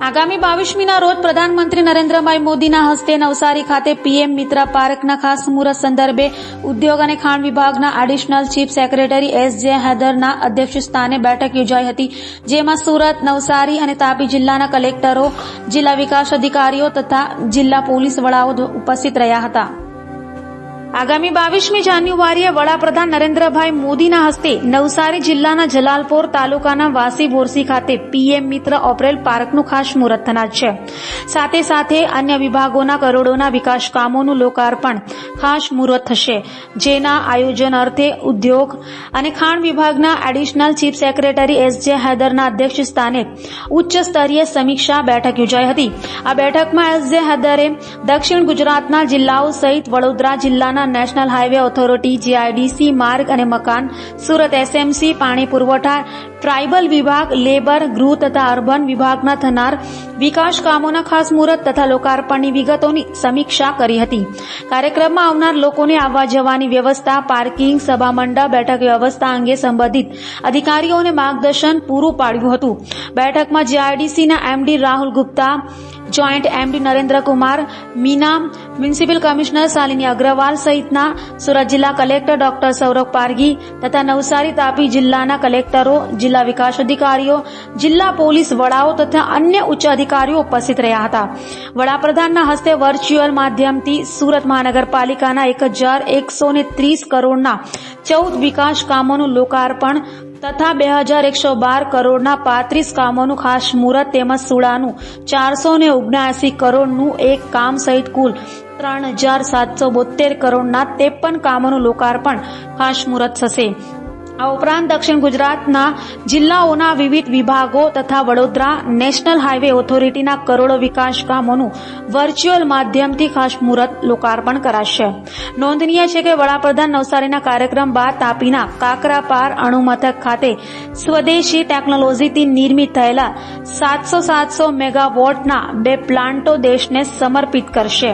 આગામી બાવીસમીના રોજ પ્રધાનમંત્રી નરેન્દ્રભાઈ મોદીના હસ્તે નવસારી ખાતે પીએમ મિત્રા પાર્કના ખાસ મુહૂર્ત સંદર્ભે ઉદ્યોગ અને ખાણ વિભાગના એડિશનલ ચીફ સેક્રેટરી એસ જે હૈદરના અધ્યક્ષ સ્થાને બેઠક યોજાઈ હતી, જેમાં સુરત, નવસારી અને તાપી જિલ્લાના કલેક્ટરો, જિલ્લા વિકાસ અધિકારીઓ તથા જિલ્લા પોલીસ વડાઓ ઉપસ્થિત રહ્યા હતા. આગામી બાવીસમી જાન્યુઆરીએ વડાપ્રધાન નરેન્દ્રભાઈ મોદીના હસ્તે નવસારી જિલ્લાના જલાલપોર તાલુકાના વાસી બોરસી ખાતે પીએમ મિત્ર ઓપરેલ પાર્કનું ખાસ મુહૂર્ત થનાર છે. સાથે સાથે અન્ય વિભાગોના કરોડોના વિકાસ કામોનું લોકાર્પણ ખાસ મુહૂર્ત થશે. જેના આયોજન અર્થે ઉદ્યોગ અને ખાણ વિભાગના એડિશનલ ચીફ સેક્રેટરી એસ જે હૈદરના અધ્યક્ષ સ્થાને ઉચ્ચ સ્તરીય સમીક્ષા બેઠક યોજાઈ હતી. આ બેઠકમાં એસ જે હૈદરે દક્ષિણ ગુજરાતના જિલ્લાઓ સહિત વડોદરા જિલ્લાના નેશનલ હાઈવે ઓથોરિટી, જીઆઈડીસી, માર્ગ અને મકાન, સુરત એસએમસી, પાણી પુરવઠા, ટ્રાઇબલ વિભાગ, લેબર, ગૃહ તથા અર્બન વિભાગના થનાર વિકાસ કામોના ખાસ મુહૂર્ત તથા લોકાર્પણની વિગતોની સમીક્ષા કરી હતી. કાર્યક્રમમાં આવનાર લોકોને આવવા જવાની વ્યવસ્થા, પાર્કિંગ સભામંડળ બેઠક વ્યવસ્થા અંગે સંબંધિત અધિકારીઓને માર્ગદર્શન પૂરું પાડ્યું હતું. બેઠકમાં જીઆઈડીસીના MD Rahul Gupta joint MD Narendrakumar, Meena, municipal commissioner Shalini Agrawal સહિતના સુરત જિલ્લા કલેક્ટર ડોક્ટર સૌરભ પારગી તથા નવસારી તાપી જિલ્લાના કલેક્ટરો, જિલ્લા વિકાસ અધિકારીઓ, જિલ્લા પોલીસ વડાઓ તથા અન્ય ઉચ્ચ અધિકારીઓ ઉપસ્થિત રહ્યા હતા. વડાપ્રધાનના હસ્તે વર્ચ્યુઅલ માધ્યમથી સુરત મહાનગરપાલિકાના એક હજાર એકસો ત્રીસ કરોડના ચૌદ વિકાસ કામોનું લોકાર્પણ તથા બે હજાર એકસો બાર કરોડના પાંત્રીસ કામોનું ખાસ મુહૂર્ત તેમજ સુડાનું ચારસો ને ઓગણસી કરોડનું એક કામ સહિત કુલ ત્રણ હજાર સાતસો બોતેર કરોડના ત્રેપન કામોનું લોકાર્પણ ખાસ મુહૂર્ત થશે. આ ઉપરાંત દક્ષિણ ગુજરાતના જિલ્લાઓના વિવિધ વિભાગો તથા વડોદરા નેશનલ હાઈવે ઓથોરિટીના કરોડો વિકાસ કામોનું વર્ચ્યુઅલ માધ્યમથી ખાસ મુહૂર્ત લોકાર્પણ કરાશે. નોંધનીય છે કે વડાપ્રધાન નવસારીના કાર્યક્રમ બાદ તાપીના કાકરાપાર અણુમથક ખાતે સ્વદેશી ટેકનોલોજીથી નિર્મિત થયેલા સાતસો સાતસો મેગાવોટના બે પ્લાન્ટો દેશને સમર્પિત કરશે.